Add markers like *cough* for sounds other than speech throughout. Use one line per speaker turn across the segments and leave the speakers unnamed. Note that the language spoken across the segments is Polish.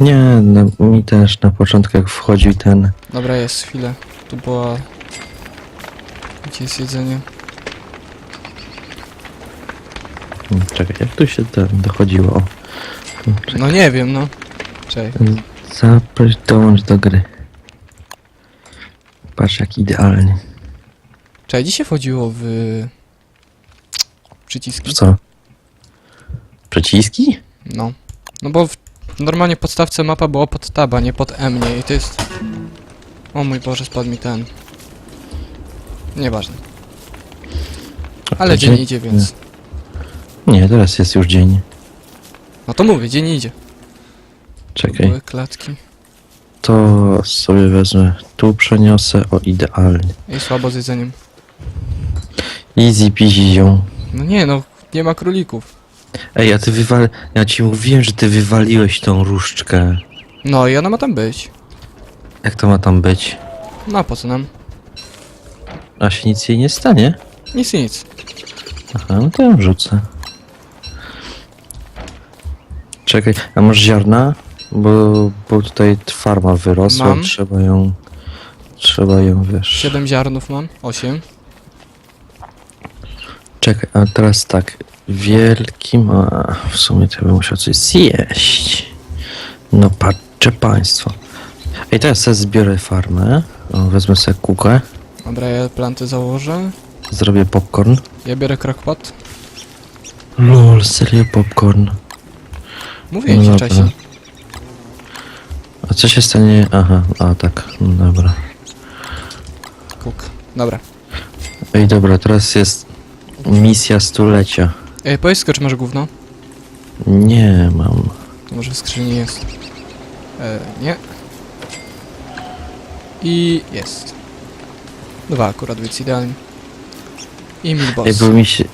Nie, no, mi też na początku jak wchodził ten...
Dobra, jest chwilę. Tu była... Gdzie jest jedzenie?
Hmm, Czekaj, jak tu się ten dochodziło? O. Czekaj.
No nie wiem, no. Czekaj.
Zaproś, dołącz do gry. Patrz jak idealnie.
Czekaj, gdzie się wchodziło w... Przyciski?
Co? Przyciski?
No. No bo w... normalnie podstawce mapa było pod tab, a nie pod M, nie? I to jest... O mój Boże, spadł mi ten. Nieważne. Ale dzień idzie, więc...
Nie, teraz jest już dzień.
No to mówię, dzień idzie.
Czekaj,
Były klatki.
to sobie wezmę. Tu przeniosę, o idealnie.
I słabo z jedzeniem.
Easy peasy ją.
No nie, no, nie ma królików.
Ej, a ty wywal... Ja ci mówiłem, że ty wywaliłeś tą różdżkę.
No i ona ma tam być.
Jak to ma tam być?
No a po co nam?
A się nic jej nie stanie?
Nic, nic.
Aha, no to ją wrzucę. Czekaj, a masz ziarna? Bo, bo tutaj farma wyrosła,
Mam.
trzeba ją... Trzeba ją, wiesz...
Siedem ziarnów mam. Osiem.
Czekaj, a teraz tak. Wielki ma... W sumie to bym musiał coś zjeść. No patrzcie państwo. Ej, teraz sobie zbiorę farmę. O, wezmę sobie kukę.
Dobra, ja planty założę.
Zrobię popcorn.
Ja biorę crockpot.
Lol, serio popcorn.
Mówię
No
ci
dobra.
wcześniej.
A co się stanie? Aha, a tak, no dobra.
Kuk. Dobra.
Ej, dobra, teraz jest misja stulecia.
Ej, powiedz tylko, czy masz gówno?
Nie mam.
To może w skrzyni jest. E, nie. I jest. Dwa akurat, więc idealnie. I mid boss.
Ej, bo mi się...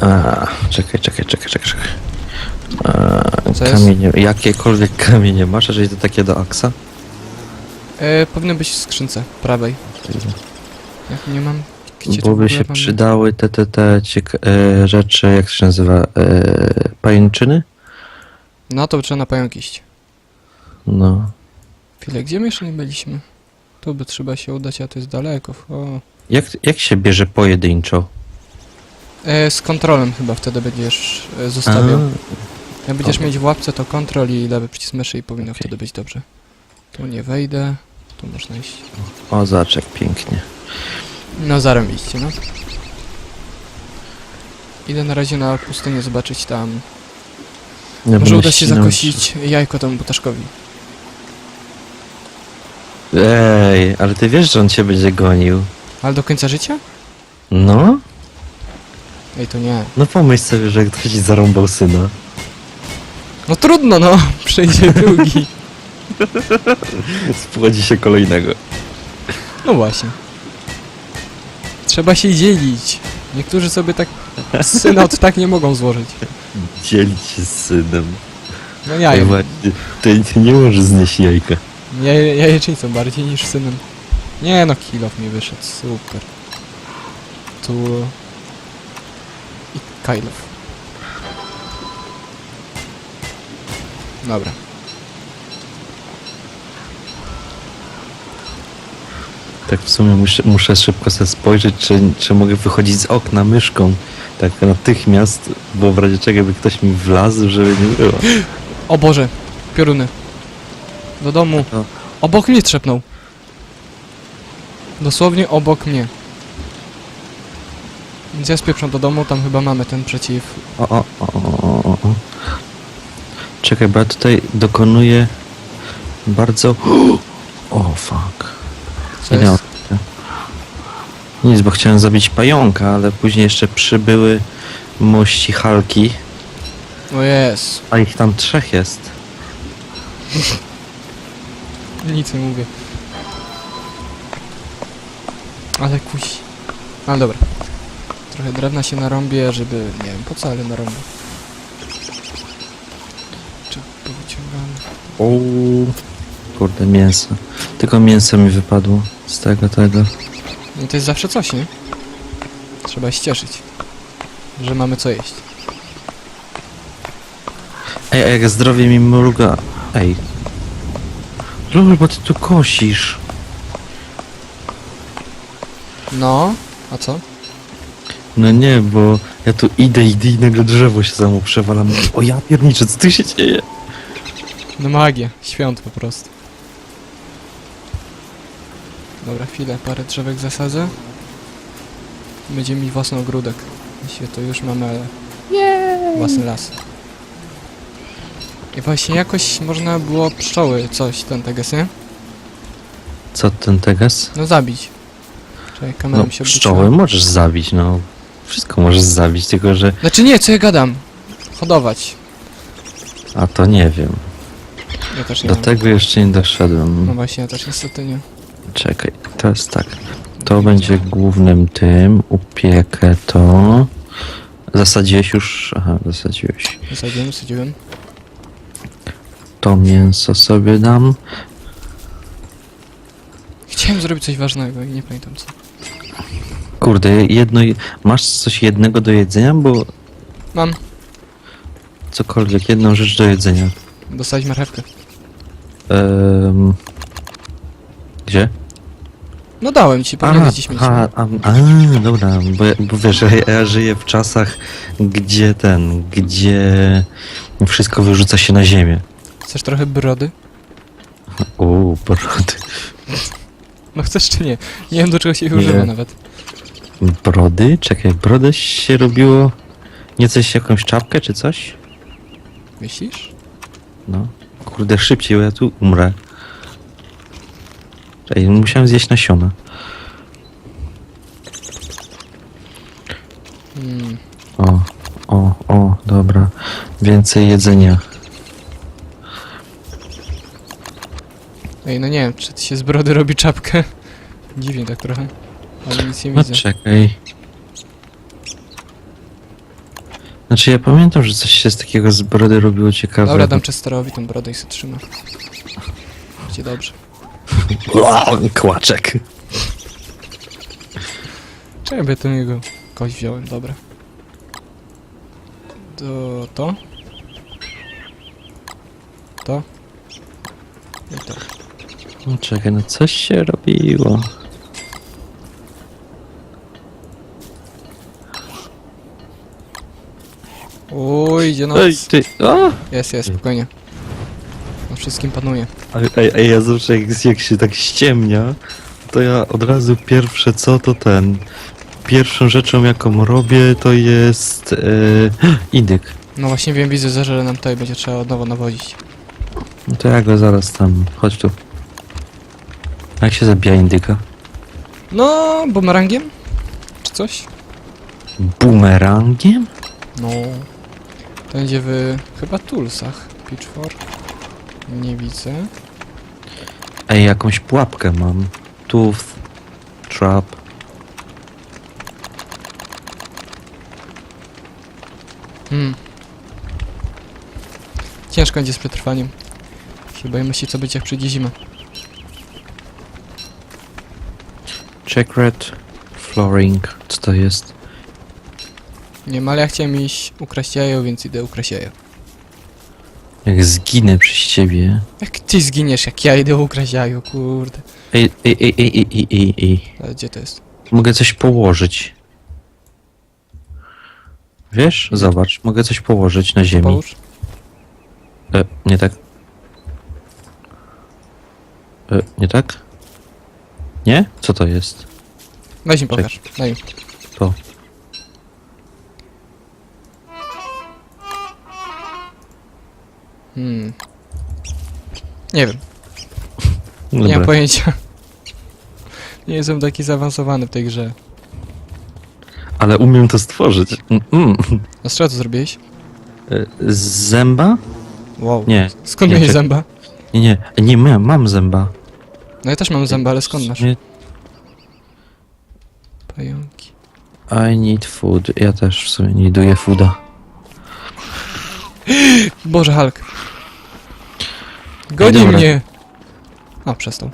A, czekaj, czekaj, czekaj, czekaj, czekaj. A,
Co jest?
kamienie, jakiekolwiek kamienie masz, jeżeli to takie do aksa?
E, powinno być w skrzynce prawej. Jak nie mam. Gdzie to w
Bo by
ogóle
się przydały te, te, te e, rzeczy, jak to się nazywa, e, pajęczyny?
No to trzeba na pająk iść.
No.
Chwilę, gdzie my jeszcze nie byliśmy? Tu by trzeba się udać, a to jest daleko. O.
Jak, jak się bierze pojedynczo?
E, z kontrolem chyba wtedy będziesz e, zostawiał. Jak będziesz
dobra.
mieć w łapce to kontrol i lewy przycisk myszy i powinno
Okej.
wtedy być dobrze. Tu nie wejdę. Tu można iść.
O, zaczek, pięknie.
No zarobiście, no. Idę na razie na pustynię zobaczyć tam.
Ja
Może uda się zakosić jajko temu butaszkowi.
Ej, ale ty wiesz, że on cię będzie gonił.
Ale do końca życia?
No?
Ej, to nie.
No pomyśl sobie, że ktoś ci zarąbał syna.
No trudno, no. *laughs* Przejdzie drugi. *laughs*
Spłodzi się kolejnego.
No właśnie. Trzeba się dzielić. Niektórzy sobie tak syna od tak nie mogą złożyć.
Dzielić się z synem.
No jajem.
właśnie, ty, ty nie możesz znieść jajka.
Jaje, jajecznicą bardziej niż synem. Nie no, kilof mi wyszedł, super. Tu... I Kylof. Dobra.
Tak w sumie muszę, muszę szybko sobie spojrzeć, czy, czy mogę wychodzić z okna myszką. Tak natychmiast, bo w razie czego by ktoś mi wlazł, żeby nie było.
O Boże, pioruny. Do domu.
No.
Obok mnie trzepnął. Dosłownie obok mnie. Więc ja spieprzam do domu, tam chyba mamy ten przeciw...
O, o, o, o, o, o. Czekaj, bo ja tutaj dokonuję bardzo... *gasps* O, fuck.
Co
Nie
jest?
Nic, bo chciałem zabić pająka, ale później jeszcze przybyły mości Halki,
O jest.
a ich tam trzech jest.
Nic nie mówię. Ale kusi. Ale dobra. Trochę drewna się narąbie, żeby... Nie wiem po co, ale narąbię. Czy powyciągamy?
O, kurde, mięso. Tylko mięso mi wypadło z tego, tego.
No to jest zawsze coś, nie? Trzeba się cieszyć. Że mamy co jeść.
Ej, jak zdrowie mi mruga... Ej. Lul, bo ty tu kosisz.
No, a co?
No nie, bo ja tu idę, idę i nagle drzewo się samo przewala. Mówię, O ja pierniczę, co tu się dzieje?
No magia, świąt po prostu. Dobra, chwilę, parę drzewek zasadzę. Będziemy mieć własny ogródek. Jeśli to już mamy, ale... Własny las. I właśnie jakoś można było pszczoły coś ten teges, nie?
Co ten teges?
No zabić. Czekaj,
No
się
pszczoły
obróciła.
możesz zabić, no. Wszystko możesz zabić, tylko że...
Znaczy nie, co ja gadam? Hodować.
A to nie wiem.
Ja też nie
Do
mam.
tego jeszcze nie doszedłem.
No właśnie, ja też niestety nie.
Czekaj, to jest tak. To będzie głównym tym. Upiekę to. Zasadziłeś już? Aha, zasadziłeś.
Zasadziłem, zasadziłem.
To mięso sobie dam.
Chciałem zrobić coś ważnego i nie pamiętam co.
Kurde, jedno. Masz coś jednego do jedzenia? Bo
Mam.
cokolwiek, jedną rzecz do jedzenia.
Dostawać marchewkę.
Ehm... Gdzie?
No dałem ci, pewnie gdzieś mieć.
a, a, a, dobra, bo, ja- bo wiesz, ja, ja żyję w czasach, gdzie ten, gdzie wszystko wyrzuca się na ziemię.
Chcesz trochę brody?
Uuu, brody.
No chcesz czy nie? Nie wiem do czego się ich
Nie.
używa nawet.
Brody? Czekaj, brody się robiło nie coś, jakąś czapkę czy coś?
Myślisz?
No. Kurde, szybciej, bo ja tu umrę. Czekaj, musiałem zjeść nasiona.
Hmm.
O, o, o, dobra. Więcej jedzenia.
Ej, no nie wiem, czy ci się z brody robi czapkę? Dziwnie tak trochę. Ale nic nie
No
widzę.
czekaj. Znaczy ja pamiętam, że coś się z takiego z brody robiło ciekawego.
Dobra, dam Chesterowi tą brodę i se trzyma. Będzie dobrze. *laughs*
Kłaczek.
Czekaj, bo ja ten jego kość wziąłem, dobra. To... to? To? I to.
No czekaj, no coś się robiło.
Uj, idzie noc.
Ej, ty, o!
Jest, jest, spokojnie. Wszystkim panuje.
Ej, ej, ja zawsze jak, jak się tak ściemnia, to ja od razu pierwsze co to ten. Pierwszą rzeczą jaką robię to jest yy, *gasps* indyk.
No właśnie wiem, widzę, że nam tutaj będzie trzeba od nowa nawodzić.
No to ja go zaraz tam, chodź tu. A Jak się zabija indyka?
No, bumerangiem? Czy coś?
Bumerangiem?
No. To będzie w chyba Toolsach. Pitchfork. Nie widzę.
Ej, jakąś pułapkę mam. Tooth, trap.
Hmm. Ciężko będzie z przetrwaniem. Chyba myśli co być jak przyjdzie zima.
Checkered flooring. Co to jest?
Nie ale ja chciałem iść ukraść jajo, więc idę ukraść jajo.
Jak zginę przez ciebie.
Jak ty zginiesz, jak ja idę ukraść jajo, kurde.
Ej, ej, ej, ej, ej, ej, ej, ej.
Ale gdzie to jest?
Mogę coś położyć. Wiesz? Zobacz, mogę coś położyć na ziemi.
Połóż.
E, nie tak? E, nie tak? Nie? Co to jest?
Weź mi pokaż. Daj mi.
To.
Hmm. Nie wiem, nie
Dobra.
mam pojęcia. Nie jestem taki zaawansowany w tej grze.
Ale umiem to stworzyć. Mm, mm.
A z czego to zrobiłeś?
E, Z zęba?
Wow.
Nie.
Skąd
nie,
miałeś
czekaj.
zęba?
Nie, nie, nie mam, mam zęba.
No ja też mam zęba, ale skąd masz?
Nie,
Pająki.
I need food. Ja też w sumie niduję fooda.
Boże, Hulk. Goni
dobra.
mnie! A, przestał.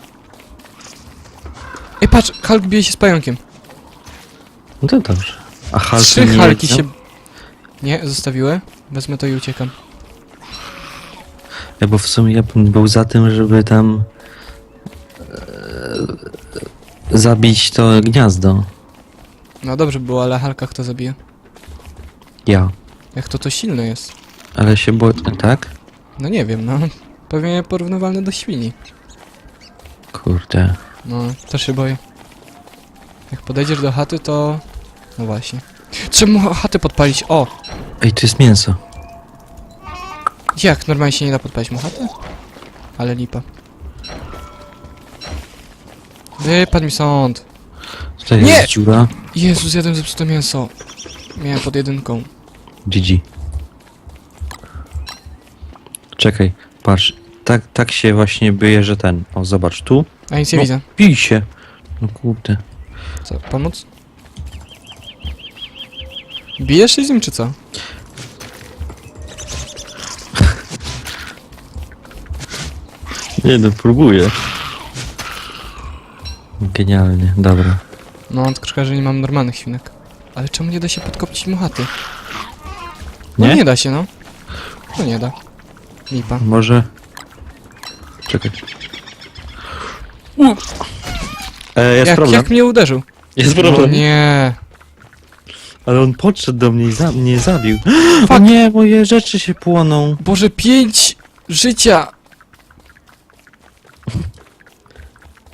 Ej, patrz, Hulk bije się z pająkiem.
No to dobrze. A Hulk
Trzy
nie
Hulki
leciał?
się... Nie, zostawiłem. Wezmę to i uciekam.
Ja bo w sumie ja bym był za tym, żeby tam e, zabić to gniazdo.
No dobrze by było, ale Halka kto zabije?
Ja.
Jak to to silny jest?
Ale się boję, tak?
No nie wiem, no. Pewnie porównywalny do świni.
Kurde.
No, też się boję. Jak podejdziesz do chaty, to... No właśnie. Trzeba chaty podpalić, o!
Ej, tu jest mięso.
Jak? Normalnie się nie da podpalić mu chaty? Ale lipa. Wypadł mi sąd.
Tutaj
Nie!
jest dziura.
Jezus, jadłem zepsute mięso. Miałem pod jedynką.
GG. Czekaj, patrz. Tak, tak się właśnie bierze ten. O, zobacz tu.
A nic nie
No.
widzę.
Pij się. No kurde.
Co, pomóc? Bijesz się z nim, czy co? *laughs*
Nie no, próbuję. Genialnie, dobra.
No, tylko szkoda, że nie mam normalnych świnek. Ale czemu nie da się podkopcić mu chaty? No
Nie?
nie da się, no. No nie da. Lipa.
Może... Czekaj. E, jest
Jak,
problem.
jak mnie uderzył?
Jest
No
problem.
nie.
Ale on podszedł do mnie i za mnie zabił. *gasps* O
Fuck.
nie, moje rzeczy się płoną.
Boże, pięć życia!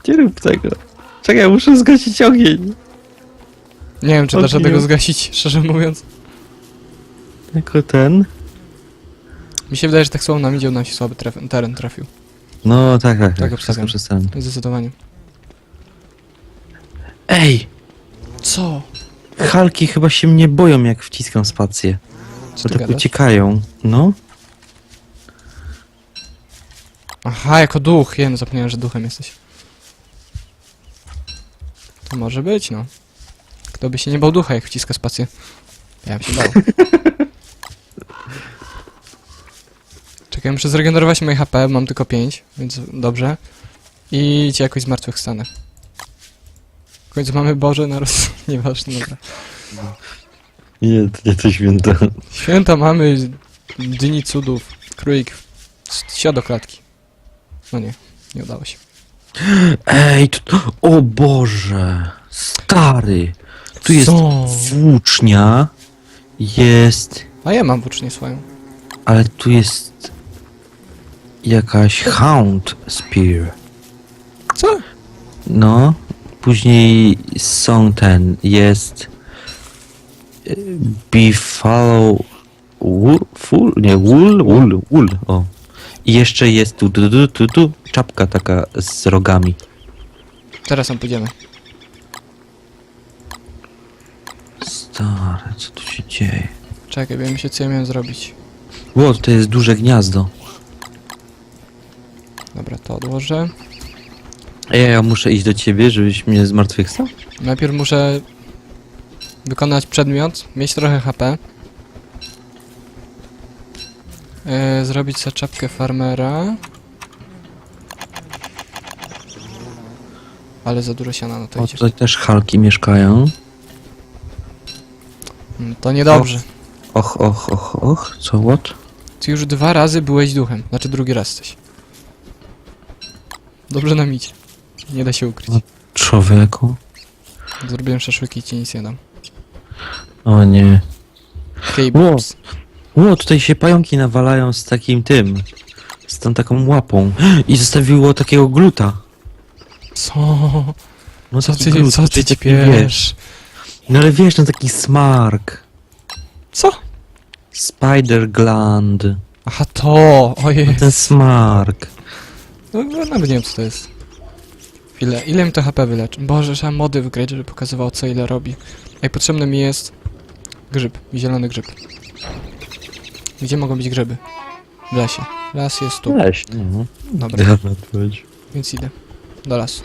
Nie rób tego. Czekaj, muszę zgasić ogień.
Nie wiem, czy da się tego zgasić, szczerze mówiąc.
Jako ten.
Mi się wydaje, że tak słowo nam idzie, nam się słaby traf teren trafił.
No tak, tak,
Tak
tak.
obstawiam.
Wszystko przez ten.
Zdecydowanie.
Ej!
Co?
Halki chyba się mnie boją, jak wciskam spację.
Co
Bo
ty
tak
gadasz?
uciekają. No.
Aha, jako duch. Jem, zapomniałem, że duchem jesteś. To może być, no. Kto by się nie bał ducha, jak wciska spację? Ja bym się bał. *laughs* Czekaj, muszę zregenerować moje HP, mam tylko 5, więc dobrze. I cię jakoś zmartwychwstanę. W końcu mamy Boże narost... *laughs* Nieważne, dobra.
Nie, to nie to święto.
Święta mamy, dni cudów, królik, siada do klatki. No nie, nie udało się.
Ej, tu... O Boże! Stary! Tu jest
Co?
włócznia. Jest...
A ja mam włócznię swoją.
Ale tu jest... Jakaś Hound Spear.
Co?
No. Później są ten... Jest... y, Buffalo... Wool? Full? Nie, wool? Wool, wool. O. I jeszcze jest tu, tu, tu, tu, tu, czapka taka z rogami.
Teraz tam pójdziemy.
Stary, co tu się dzieje?
Czekaj, wiem się co ja miałem zrobić.
Ło, to jest duże gniazdo.
Dobra, to odłożę.
Ej, ja muszę iść do ciebie, żebyś mnie zmartwychwstał?
Najpierw muszę wykonać przedmiot, mieć trochę HP. Yy, zrobić sobie czapkę farmera. Ale za dużo siana na to
O,
idzie.
tutaj też halki mieszkają.
Mm, To niedobrze.
Och, och, och, och, co, what?
Ty już dwa razy byłeś duchem. Znaczy drugi raz jesteś. Dobrze nam idzie. Nie da się ukryć.
Człowieku?
Zrobiłem szaszłyki i ci nic nie dam.
O nie.
K-Bops.
Ło, tutaj się pająki nawalają z takim tym. Z tą taką łapą. I zostawiło takiego gluta.
Co?
No
Co
taki
ty,
glut,
co ty
taki, wiesz.
ćpiesz?
No ale wiesz, no taki smark.
Co?
Spider gland.
Aha, to! Ojej.
No ten smark.
No, no, nawet nie wiem co to jest. Ile, ile mi to HP wyleczy? Boże, trzeba mody wygrać, żeby pokazywało co ile robi. Ej, potrzebny mi jest grzyb, zielony grzyb. Gdzie mogą być grzyby? W lesie. Las jest tu.
Weź. No.
Dobra, więc idę. Do lasu.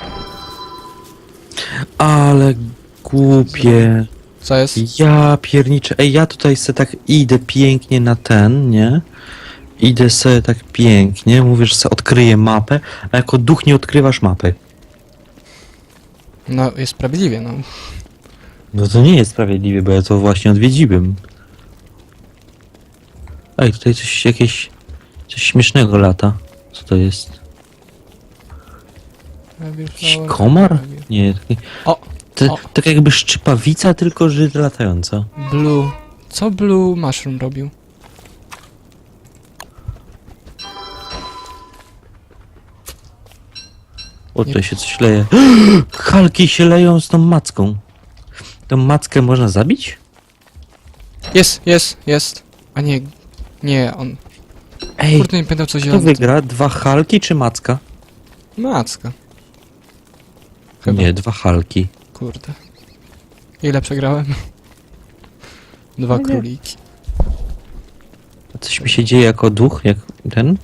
Ale głupie.
Co jest?
Ja pierniczę. Ej, ja tutaj se tak idę pięknie na ten, nie? Idę sobie tak pięknie, mówię, że sobie odkryję mapę, a jako duch nie odkrywasz mapy.
No, jest sprawiedliwie, no.
No to nie jest sprawiedliwe, bo ja to właśnie odwiedziłem. Ej, tutaj coś, jakieś Coś śmiesznego lata. Co to jest? Jakiś komar? Nie, taki...
O!
Te,
o.
tak jakby szczypawica, tylko że latająca.
Blue. Co Blue Mushroom robił?
O, tutaj się coś leje. *gasps* Halki się leją z tą macką. Tą mackę można zabić?
Jest, jest, jest. A nie, nie, on.
Ej,
Kurde, nie pamiętam co
kto
zielony.
wygra? Dwa halki czy macka?
Macka. Chyba.
Nie, dwa halki.
Kurde. Ile przegrałem? *laughs* Dwa
No nie.
króliki.
Coś mi się dzieje jako duch, jak ten?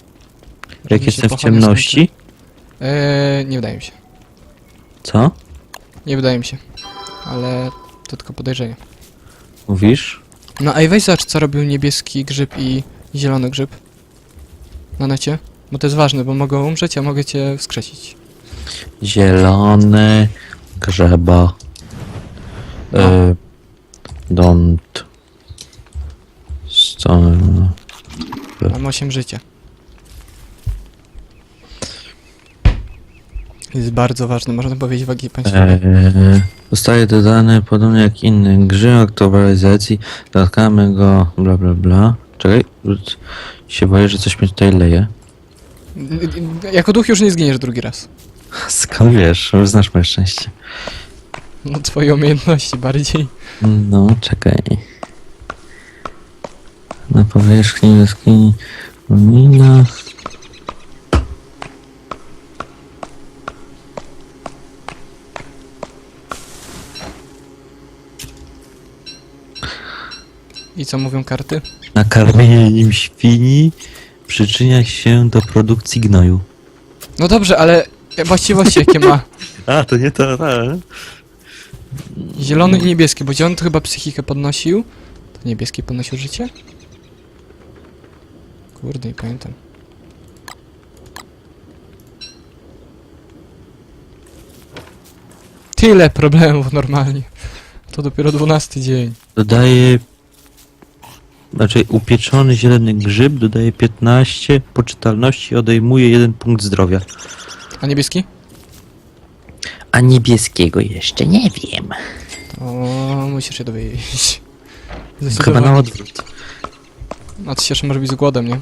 Jak
się
jestem w ciemności?
Eee, nie wydaje mi się.
Co?
Nie wydaje mi się. Ale to tylko podejrzenie.
Mówisz?
No ej, weź zobacz co robił niebieski grzyb i zielony grzyb. Na necie. Bo to jest ważne, bo mogą umrzeć, a mogę cię wskrzesić.
Zielony grzeba.
No.
E, don't. Stone.
Mam 8 życia. Jest bardzo ważne, można powiedzieć wagi państwowej.
E, zostaje dodany podobnie jak inny grzy aktualizacji. Dodatkamy go bla bla bla. Czekaj, się boję, że coś mi tutaj leje.
Jako duch już nie zginiesz drugi raz. *laughs*
Skąd wiesz? Znasz moje szczęście.
No twoje umiejętności bardziej.
No, czekaj. Na powierzchni jaskini mina.
I co mówią karty?
Nakarmienie nim świni przyczynia się do produkcji gnoju.
No dobrze, ale właściwości jakie ma? *laughs*
A, to nie to, to.
Zielony i niebieski, bo zielony to chyba psychikę podnosił. To niebieski podnosił życie? Kurde, nie pamiętam. Tyle problemów normalnie. To dopiero 12 dzień.
Dodaje. Znaczy, upieczony zielony grzyb dodaje 15 poczytalności i odejmuje 1 punkt zdrowia.
A niebieski?
A niebieskiego jeszcze nie wiem.
O, musisz się dowiedzieć.
Chyba na odwrót.
A ty się jeszcze może być z głodem, nie?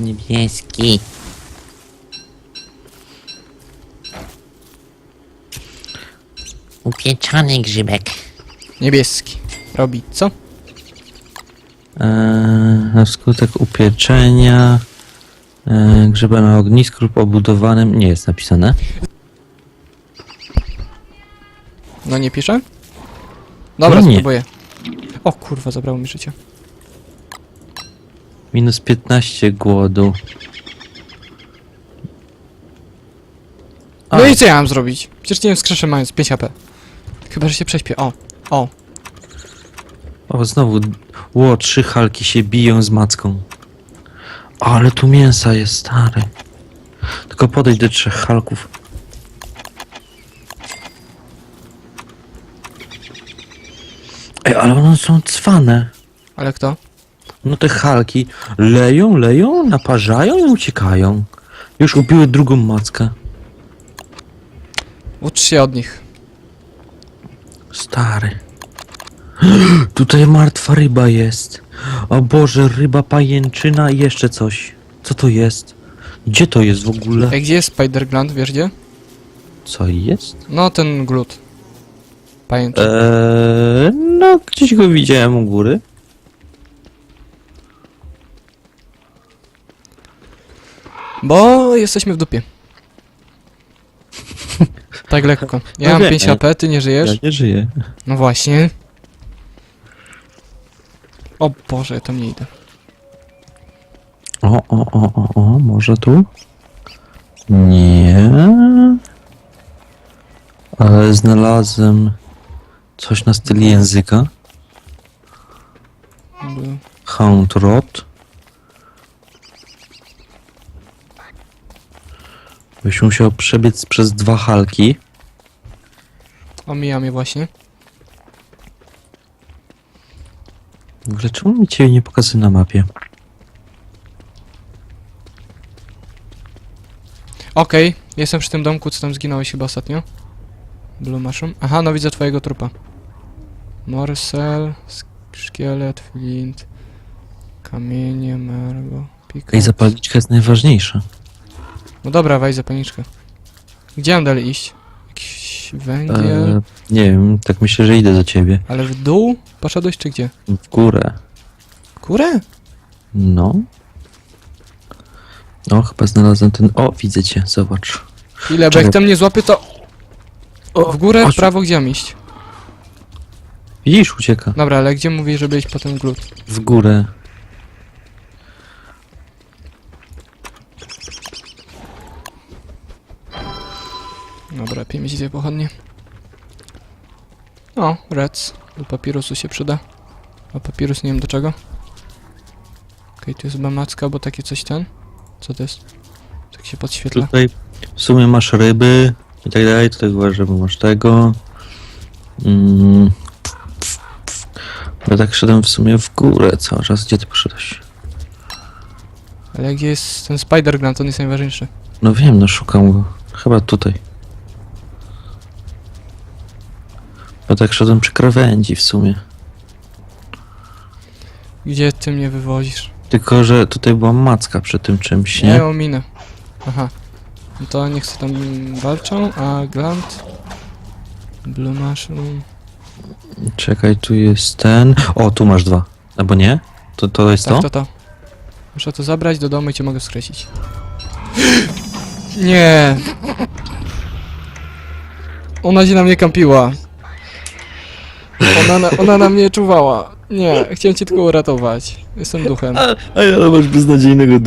Niebieski.
Upieczony grzybek.
Niebieski. Robi co?
Eee, na skutek upieczenia eee, grzyba na ognisku lub obudowanym nie jest napisane.
No nie pisze? Dobra,
No nie.
spróbuję. O kurwa, zabrało mi życie.
Minus 15 głodu.
No i co ja mam zrobić? Przecież nie wiem, skrzeszę mając 5 AP. Chyba, że się prześpię. O, o.
o, znowu. Ło, trzy halki się biją z macką. Ale tu mięsa jest stary. Tylko podejdź do trzech halków. Ej, ale one są cwane.
Ale kto?
No te halki leją, leją, naparzają i uciekają. Już ubiły drugą mackę.
Ucz się od nich.
Stary. *gasps* Tutaj martwa ryba jest. O Boże, ryba pajęczyna i jeszcze coś. Co to jest? Gdzie to jest w ogóle?
Ej, gdzie jest Spider Gland, wiesz gdzie?
Co jest?
No, ten glut. Pajęczy.
Eee, no, gdzieś go widziałem u góry.
Bo jesteśmy w dupie. *laughs* tak lekko. Ja mam
wiem,
5
ja-
AP, ty nie żyjesz?
Ja nie żyję.
No właśnie. O Boże, to nie idę.
O, o, o, o, o, może tu? Nie. Ale znalazłem coś na styl języka.
By-
Hound Rot. Byś musiał przebiec przez dwa halki.
Omija mnie właśnie.
W ogóle czemu mi ciebie nie pokazuje na mapie?
Okej, jestem przy tym domku, co tam zginąłeś chyba ostatnio. Blue Mushroom. Aha, no widzę twojego trupa. Morsel, szkielet, flint, kamienie, mergo, pika.
Ej, zapalniczka jest najważniejsza.
No dobra, weź zapalniczkę. Gdzie mam dalej iść? Jakiś węgiel,
E, nie wiem, tak myślę, że idę do ciebie.
ale w dół? Poszedłeś czy gdzie?
W górę.
Kurę?
No. O, chyba znalazłem ten... O, widzę cię, zobacz.
Ile, bo jak tam mnie złapie, to
O,
w górę, w
chodź.
prawo, gdzie mam iść?
Widzisz, ucieka.
Dobra, ale gdzie mówisz, żeby iść potem glut?
W górę.
Dobra, lepiej mieć dwie pochodnie. O, rec. Do papirusu się przyda. A papirus nie wiem do czego. Okej, tu jest chyba macka, bo takie coś ten. Co to jest? Tak się podświetla.
Tutaj w sumie masz ryby i tak dalej. Tutaj uważaj, bo masz tego. Mm. Ja tak szedłem w sumie w górę cały czas. Gdzie ty poszedłeś?
Ale gdzie jest ten spider gland, on jest najważniejszy.
No wiem, no szukam go. Chyba tutaj. Ja tak szedłem przy krawędzi w sumie.
Gdzie ty mnie wywozisz?
Tylko, że tutaj była macka przy tym czymś,
Nie,
nie?
ominę. Aha. No to niech sobie tam walczą, a gland... Blue mushroom...
Czekaj, tu jest ten. O, tu masz dwa. Albo nie? To, to jest
Tak,
to?
to to. Muszę to zabrać do domu i cię mogę skreślić. *gasps* Nie. Ona się na mnie kampiła. Ona na, ona na mnie czuwała. Nie, chciałem cię tylko uratować. Jestem duchem.
A, ale masz beznadziejnego